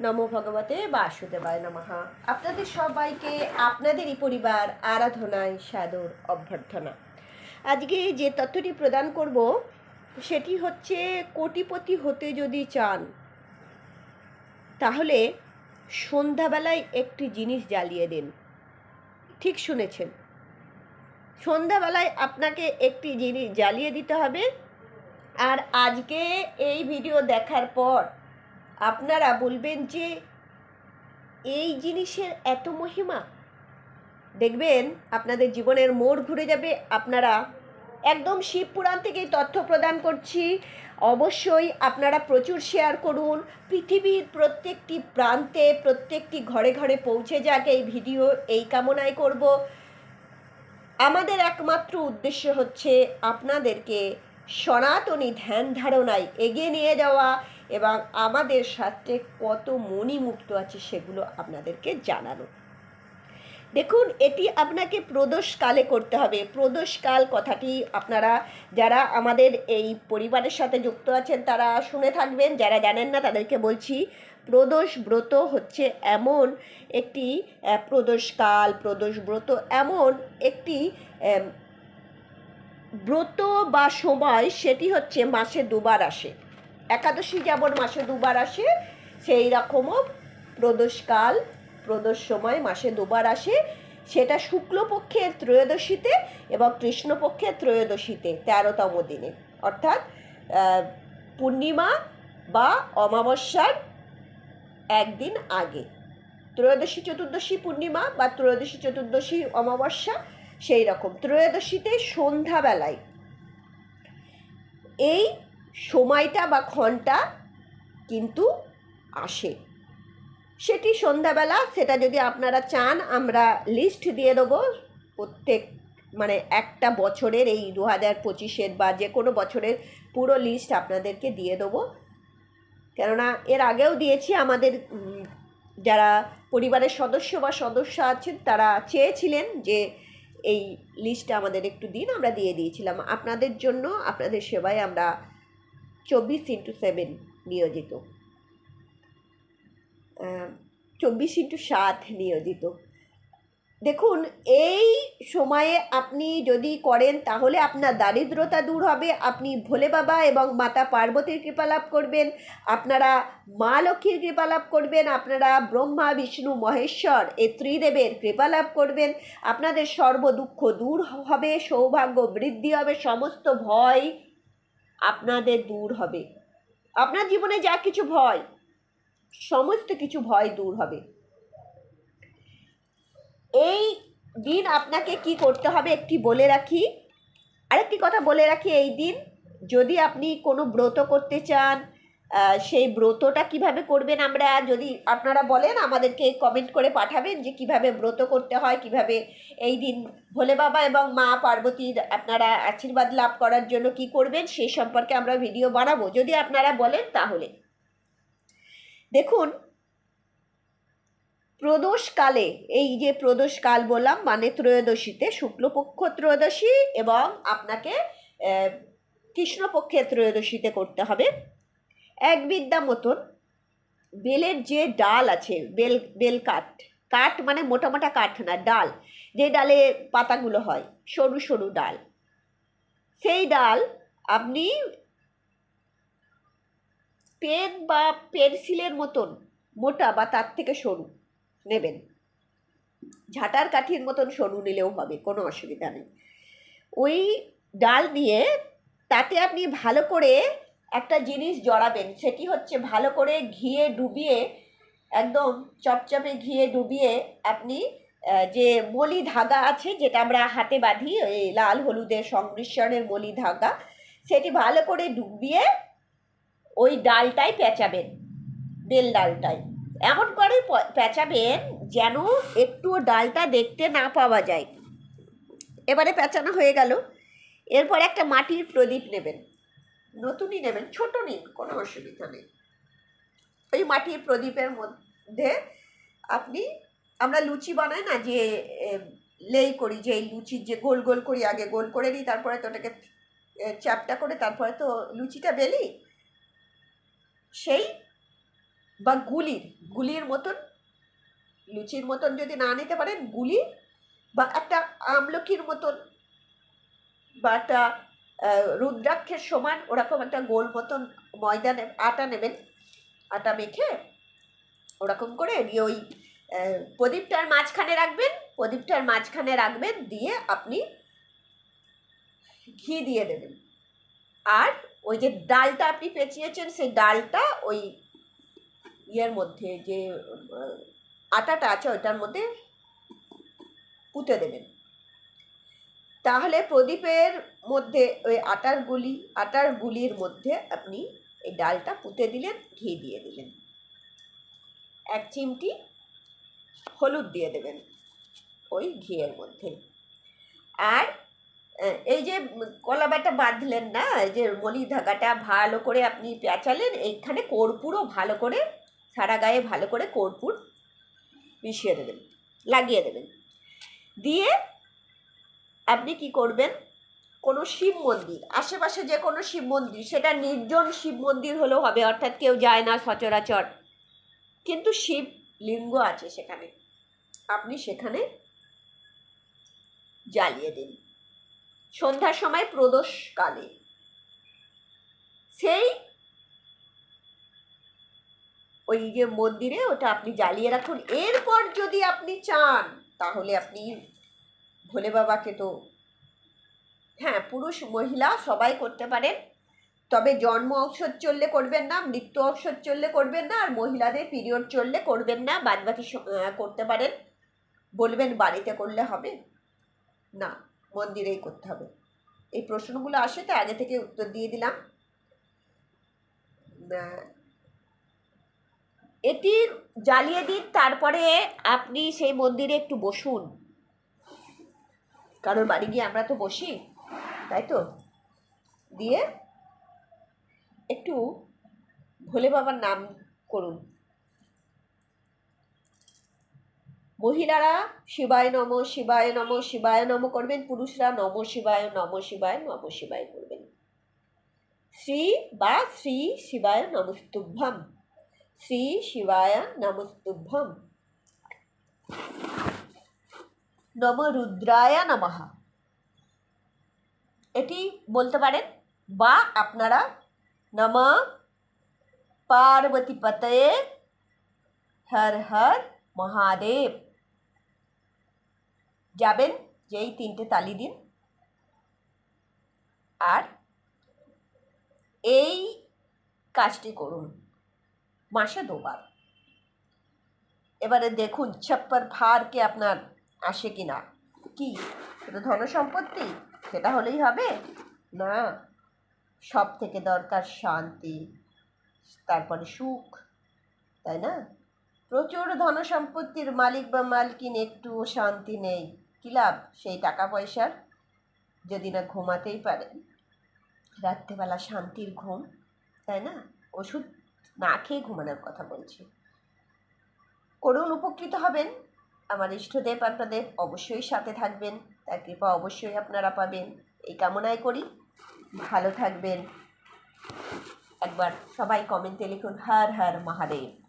নমো ভগবতে বাসুদেবায় নমহা আপনাদের সবাইকে, আপনাদেরই পরিবার, আরাধনায় সাদর অভ্যর্থনা। আজকে যে তথ্যটি প্রদান করব, সেটি হচ্ছে কোটিপতি হতে যদি চান, তাহলে সন্ধ্যাবেলায় একটি জিনিস জ্বালিয়ে দিন। ঠিক শুনেছেন। সন্ধ্যাবেলায় আপনাকে একটি জিনিস জ্বালিয়ে দিতে হবে। আর আজকে এই ভিডিও দেখার পর আপনারা বলবেন যে এই জিনিসের এত মহিমা। দেখবেন আপনাদের জীবনের মোড় ঘুরে যাবে, আপনারা একদম শিব পুরাণ থেকেই তথ্য প্রদান করছি। অবশ্যই আপনারা প্রচুর শেয়ার করুন। পৃথিবীর প্রত্যেকটি প্রান্তে, প্রত্যেকটি ঘরে ঘরে পৌঁছে যাক এই ভিডিও, এই কামনায় করব। আমাদের একমাত্র উদ্দেশ্য হচ্ছে আপনাদেরকে সনাতনী ধ্যান ধারণায় এগিয়ে নিয়ে যাওয়া এবং আমাদের সাথে কত মণিমুক্ত আছে সেগুলো আপনাদেরকে জানানো। দেখুন, এটি আপনাকে প্রদোষকালে করতে হবে। প্রদোষকাল কথাটি আপনারা যারা আমাদের এই পরিবারের সাথে যুক্ত আছেন, তারা শুনে থাকবেন। যারা জানেন না, তাদেরকে বলছি, প্রদোষ ব্রত হচ্ছে এমন একটি প্রদোষকাল প্রদোষ ব্রত এমন একটি ব্রত বা সময়, সেটি হচ্ছে মাসে দুবার আসে। একাদশী যেমন মাসে দুবার আসে, সেই রকমও প্রদোষকাল প্রদোষ সময় মাসে দুবার আসে। সেটা শুক্লপক্ষের ত্রয়োদশীতে এবং কৃষ্ণপক্ষের ত্রয়োদশীতে, তেরোতম দিনে। অর্থাৎ পূর্ণিমা বা অমাবস্যার একদিন আগে। ত্রয়োদশী চতুর্দশী পূর্ণিমা বা ত্রয়োদশী চতুর্দশী অমাবস্যা সেই রকম। ত্রয়োদশীতে সন্ধ্যাবেলায় এই সময়টা বা ক্ষণটা কিন্তু আসে। সেটি সন্ধ্যাবেলা, সেটা যদি আপনারা চান, আমরা লিস্ট দিয়ে দেবো প্রত্যেক মানে একটা বছরের, এই দু হাজার পঁচিশের বা যে কোনো বছরের পুরো লিস্ট আপনাদেরকে দিয়ে দেবো। কেননা এর আগেও দিয়েছি, আমাদের যারা পরিবারের সদস্য বা সদস্য আছেন, তারা চেয়েছিলেন যে এই লিস্টটা আমাদের একটু দিন, আমরা দিয়ে দিয়েছিলাম। আপনাদের জন্য, আপনাদের সেবায় আমরা চব্বিশ ইন্টু সেভেন নিয়োজিত। চব্বিশ ইন্টু সাত নিয়োজিত। দেখুন, এই সময়ে আপনি যদি করেন, তাহলে আপনার দারিদ্রতা দূর হবে, আপনি ভোলে বাবা এবং মাতা পার্বতীর কৃপা লাভ করবেন, আপনারা মা লক্ষ্মীর কৃপা লাভ করবেন, আপনারা ব্রহ্মা, বিষ্ণু, মহেশ্বর এ ত্রিদেবের কৃপা লাভ করবেন, আপনাদের সর্ব দুঃখ দূর হবে, সৌভাগ্য বৃদ্ধি হবে, সমস্ত ভয় আপনাদের দূর হবে। আপনার জীবনে যা কিছু ভয়, সমস্ত কিছু ভয় দূর হবে। এই দিন আপনাকে কি করতে হবে একটি বলে রাখি। আরেকটি কথা বলে রাখি, এই দিন যদি আপনি কোনো ব্রত করতে চান সেই ব্রতটা কীভাবে করবেন আমরা যদি আপনারা বলেন আমাদেরকে কমেন্ট করে পাঠাবেন যে কীভাবে ব্রত করতে হয় কীভাবে এই দিন ভোলে বাবা এবং মা পার্বতীর আপনারা আশীর্বাদ লাভ করার জন্য কি করবেন সেই সম্পর্কে আমরা ভিডিও বানাবো। যদি আপনারা বলেন তাহলে। দেখুন প্রদোষকালে এই যে প্রদোষকাল বললাম মানে ত্রয়োদশীতে শুক্লপক্ষ ত্রয়োদশী এবং আপনাকে আহ, কৃষ্ণপক্ষের ত্রয়োদশীতে করতে হবে। এক বিদ্যা মতন বেলের যে ডাল আছে, বেল বেল কাঠ কাঠ মানে মোটা মোটা কাঠ না, ডাল, যে ডালে পাতাগুলো হয়, সরু সরু ডাল, সেই ডাল আপনি পেন বা পেন্সিলের মতন মোটা বা তার থেকে সরু নেবেন। ঝাঁটার কাঠির মতন সরু নিলেও হবে, কোনো অসুবিধা নেই। ওই ডাল দিয়ে তাতে আপনি ভালো করে একটা জিনিস জড়াবেন, সেটি হচ্ছে ভালো করে ঘিয়ে ডুবিয়ে, একদম চপচপে ঘিয়ে ডুবিয়ে আপনি যে মলি ধাগা আছে, যেটা আমরা হাতে বাঁধি, ওই লাল হলুদের সংমিশ্রণের মলি ধাগা, সেটি ভালো করে ডুবিয়ে ওই ডালটাই পেঁচাবেন, বেল ডালটাই এমন করে পেঁচাবেন যেন একটু ডালটা দেখতে না পাওয়া যায়। এবারে পেঁচানো হয়ে গেল। এরপর একটা মাটির প্রদীপ নেবেন। নতুনই নেবেন ছোট নিন কোনো অসুবিধা নেই। ওই মাটির প্রদীপের মধ্যে আপনি, আমরা লুচি বানাই না যে লেই করি, যে এই লুচির যে গোল গোল করি, আগে গোল করে নিই, তারপরে তো ওটাকে চ্যাপটা করে তারপরে তো লুচিটা বেলি। সেই বা গুলির গুলির মতন, লুচির মতন যদি না নিতে পারেন, গুলি বা একটা আমলকির মতন বা একটা রুদ্রাক্ষের সমান ওরকম একটা গোল মতন ময়দা আটা নেবেন, আটা মেখে ওরকম করে দিয়ে ওই প্রদীপটার মাঝখানে রাখবেন, প্রদীপটার মাঝখানে রাখবেন, দিয়ে আপনি ঘি দিয়ে দেবেন। আর ওই যে ডালটা আপনি পেঁচিয়েছেন, সেই ডালটা ওই ইয়ের মধ্যে যে আটাটা আছে ওইটার মধ্যে পুঁতে দেবেন। তাহলে প্রদীপের মধ্যে ওই আটার গুলি, আটার গুলির মধ্যে আপনি এই ডালটা পুঁতে দিলেন, ঘি দিয়ে দিলেন। এক চিমটি হলুদ দিয়ে দেবেন ওই ঘিয়ের মধ্যে। আর এই যে কলাবাটা বাঁধলেন না, এই যে মলি ধাগাটা ভালো করে আপনি পেঁচালেন, এইখানে কর্পূরও ভালো করে, সারা গায়ে ভালো করে কর্পূর মিশিয়ে দেবেন, লাগিয়ে দেবেন। দিয়ে আপনি কি করবেন? কোনো শিব মন্দির, আশেপাশে যে কোনো শিব মন্দির, সেটা নির্জন শিব মন্দির হলেও হবে, অর্থাৎ কেউ যায় না সচরাচর। কিন্তু শিব লিঙ্গ আছে সেখানে। আপনি সেখানে জ্বালিয়ে দিন। সন্ধ্যার সময় প্রদোষকালে। সেই ওই যে মন্দিরে ওটা আপনি জ্বালিয়ে রাখুন। এরপর যদি আপনি চান, তাহলে আপনি ভোলে বাবাকে তো হ্যাঁ পুরুষ, মহিলা সবাই করতে পারেন। তবে জন্ম ঔষধ চললে করবেন না, মৃত্যু ঔষধ চললে করবেন না, আর মহিলাদের পিরিয়ড চললে করবেন না বাদ বাকি করতে পারেন। বলবেন, বাড়িতে করলে হবে? না, মন্দিরেই করতে হবে। এই প্রশ্নগুলো আসে তো আগে থেকে উত্তর দিয়ে দিলাম। এটি জ্বালিয়ে দিন, তারপরে আপনি সেই মন্দিরে একটু বসুন। কারোর বাড়ি গিয়ে আমরা তো বসি, তাই তো? দিয়ে একটু ভোলে বাবার নাম করুন। মহিলারা শিবায় নম শিবায় নম শিবায় নম করবেন, পুরুষরা নম, শিবায় নম শিবায় নম, শিবায় করবেন। শ্রী বা শ্রী শিবায় নমস্তুভ্যম। শ্রী শিবায় নমস্তুভ্যম। নম রুদ্রায় নমঃ। এটি বলতে পারেন, বা আপনারা নম পার্বতী পতয়ে হর হর মহাদেব। যাবেন যেই তিনটে তালি দিন। আর এই কাজটি করুন মাসে দুবার। এবারে দেখুন ছপ্পর ভারকে আপনার আসে কি না? কি? শুধু ধন সম্পত্তি? সেটা হলেই হবে? না। সব থেকে দরকার শান্তি, তারপরে সুখ, তাই না? প্রচুর ধন সম্পত্তির মালিক বা মালকিন একটুও শান্তি নেই। কী লাভ? সেই টাকা পয়সার যদি না ঘুমাতেই পারেন রাত্রেবেলা শান্তির ঘুম, তাই না? ওষুধ না খেয়ে ঘুমানোর কথা বলছি। করুন উপকৃত হবেন। আমার ইষ্টদেব আপনাদের অবশ্যই সাথে থাকবেন। তার কৃপা অবশ্যই আপনারা পাবেন। এই কামনাই করি। ভালো থাকবেন। একবার সবাই কমেন্টে লিখুন, হার হার মহাদেব।